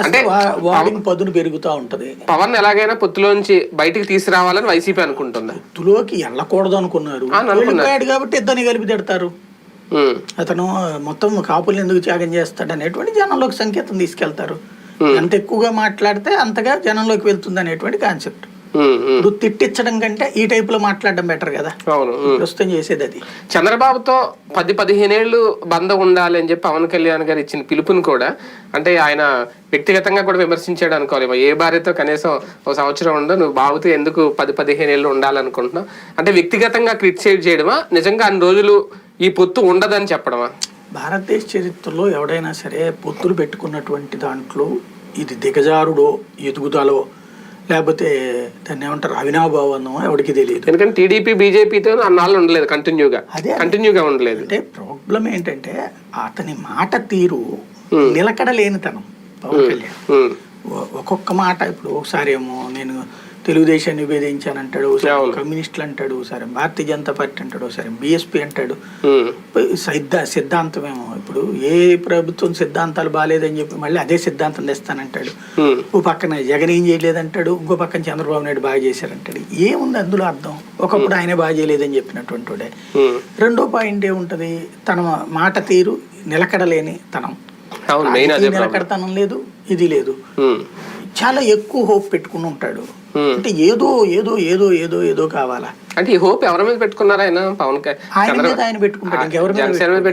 అంటే పదును పెరుగుతూ ఉంటది. పవన్ ఎలాగైనా పొత్తులోంచి బయటికి తీసుకురావాలని వైసీపీ అనుకుంటుందా. తులోకి వెళ్ళకూడదు అనుకున్నారు. కాబట్టి ఇద్దరిని కలిపి తిడతారు. అతను మొత్తం కాపుల్ని ఎందుకు త్యాగం చేస్తాడు అనేటువంటి జనంలోకి సంకేతం తీసుకెళ్తారు. ఎంత ఎక్కువగా మాట్లాడితే అంతగా జనంలోకి వెళ్తుంది అనేటువంటి కాన్సెప్ట్. ఇప్పుడు తిట్టించడం కంటే ఈ టైప్లో మాట్లాడడం బెటర్ కదా. ప్రస్తుతం చేసేది అది. చంద్రబాబుతో పది పదిహేనేళ్ళు బంధం ఉండాలి అని చెప్పి పవన్ కళ్యాణ్ గారు ఇచ్చిన పిలుపుని కూడా అంటే ఆయన వ్యక్తిగతంగా కూడా విమర్శించాడు అనుకోవాలి. ఏ భార్యతో కనీసం ఒక సంవత్సరం ఉండు నువ్వు బాబుతో ఎందుకు పది పదిహేనేళ్ళు ఉండాలనుకుంటున్నావు? అంటే వ్యక్తిగతంగా క్రిటిసైజ్ చేయడమా? నిజంగా అన్ని రోజులు ఈ పొత్తు ఉండదని చెప్పడమా? భారతదేశ చరిత్రలో ఎవడైనా సరే పొత్తులు పెట్టుకున్నటువంటి దాంట్లో ఇది దిగజారుడో ఎదుగుదలో లేకపోతే దాన్ని ఏమంటారు? అవినాభావనో ఎవరికి తెలియదు. ఎందుకంటే టీడీపీ బీజేపీతో అన్నాళ్ళు ఉండలేదు కంటిన్యూగా అదే. కంటిన్యూగా ఉండలేదు. అంటే ప్రాబ్లం ఏంటంటే అతని మాట తీరు నిలకడలేనితనం పవన్ కళ్యాణ్. ఒక్కొక్క మాట ఇప్పుడు ఒకసారి ఏమో నేను తెలుగుదేశాన్ని విభేదించానంటాడు ఒకసారి కమ్యూనిస్టులు అంటాడు ఒకసారి భారతీయ జనతా పార్టీ అంటాడు ఒకసారి బీఎస్పీ అంటాడు. సిద్ధ సిద్ధాంతం ఏమో ఇప్పుడు ఏ ప్రభుత్వం సిద్ధాంతాలు బాగాలేదని చెప్పి మళ్ళీ అదే సిద్ధాంతం తెస్తానంటాడు ఓ పక్కన జగన్ ఏం చేయలేదంటాడు ఇంకో పక్కన చంద్రబాబు నాయుడు బాగా చేశారంటాడు ఏముంది అందులో అర్థం? ఒకప్పుడు ఆయన బాగా చేయలేదని చెప్పినటువంటి. రెండో పాయింట్ ఏముంటది? తన మాట తీరు నిలకడలేని తనం. నిలకడతనం లేదు ఇది లేదు. చాలా ఎక్కువ హోప్ పెట్టుకుని ఉంటాడు. అంటే ఏదో ఏదో ఏదో ఏదో ఏదో కావాలా. అంటే ఈ హోప్ ఎవరి మీద పెట్టుకున్నారా ఆయన? పవన్ ఆయన మీద ఆయన పెట్టుకుంటాడు ఇంకెవరి మీద